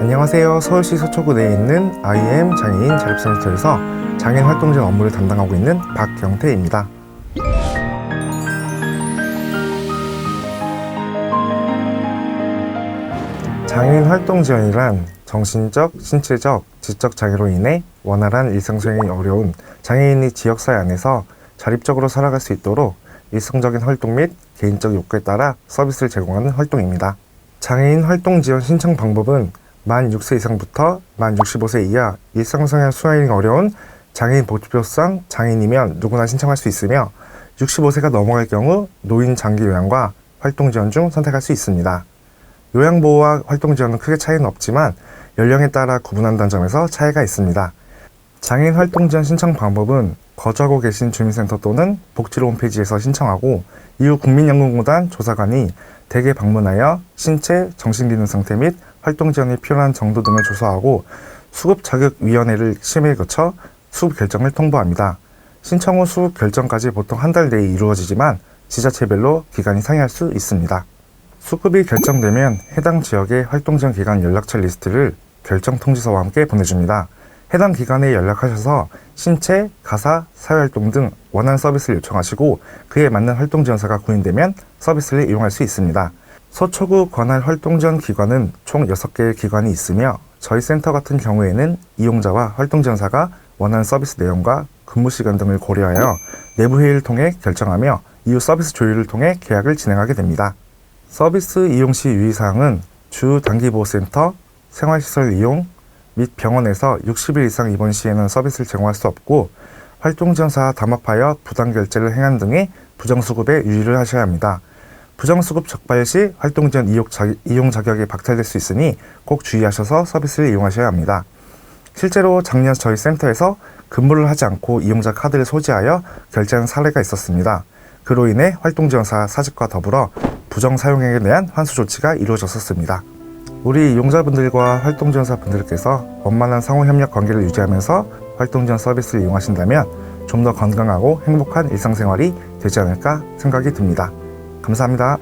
안녕하세요. 서울시 서초구 내에 있는 IM 장애인 자립센터에서 장애인 활동 지원 업무를 담당하고 있는 박경태입니다. 장애인 활동 지원이란 정신적, 신체적, 지적 장애로 인해 원활한 일상 수행이 어려운 장애인이 지역 사회 안에서 자립적으로 살아갈 수 있도록 일상적인 활동 및 개인적 욕구에 따라 서비스를 제공하는 활동입니다. 장애인 활동 지원 신청 방법은 만 6세 이상부터 만 65세 이하 일상생활 수행이 어려운 장애인 보조표상 장애인이면 누구나 신청할 수 있으며 65세가 넘어갈 경우 노인 장기 요양과 활동 지원 중 선택할 수 있습니다. 요양 보호와 활동 지원은 크게 차이는 없지만 연령에 따라 구분한다는 점에서 차이가 있습니다. 장애인 활동 지원 신청 방법은 거주하고 계신 주민센터 또는 복지로 홈페이지에서 신청하고 이후 국민연금공단 조사관이 댁에 방문하여 신체, 정신기능 상태 및 활동 지원이 필요한 정도 등을 조사하고 수급 자격 위원회를 심의에 거쳐 수급 결정을 통보합니다. 신청 후 수급 결정까지 보통 한 달 내에 이루어지지만 지자체별로 기간이 상이할 수 있습니다. 수급이 결정되면 해당 지역의 활동 지원 기관 연락처 리스트를 결정 통지서와 함께 보내줍니다. 해당 기관에 연락하셔서 신체, 가사, 사회활동 등 원하는 서비스를 요청하시고 그에 맞는 활동 지원사가 구인되면 서비스를 이용할 수 있습니다. 서초구 관할 활동 지원 기관은 총 6개의 기관이 있으며 저희 센터 같은 경우에는 이용자와 활동 지원사가 원하는 서비스 내용과 근무 시간 등을 고려하여 내부 회의를 통해 결정하며 이후 서비스 조율을 통해 계약을 진행하게 됩니다. 서비스 이용 시 유의사항은 주 단기 보호센터, 생활시설 이용 및 병원에서 60일 이상 입원 시에는 서비스를 제공할 수 없고 활동 지원사 담합하여 부당 결제를 행한 등의 부정수급에 유의를 하셔야 합니다. 부정수급 적발 시 활동 지원 이용, 자, 이용 자격이 박탈될 수 있으니 꼭 주의하셔서 서비스를 이용하셔야 합니다. 실제로 작년 저희 센터에서 근무를 하지 않고 이용자 카드를 소지하여 결제한 사례가 있었습니다. 그로 인해 활동지원사 사직과 더불어 부정 사용액에 대한 환수 조치가 이루어졌었습니다. 우리 이용자분들과 활동지원사분들께서 원만한 상호 협력 관계를 유지하면서 활동지원 서비스를 이용하신다면 좀 더 건강하고 행복한 일상생활이 되지 않을까 생각이 듭니다. 감사합니다.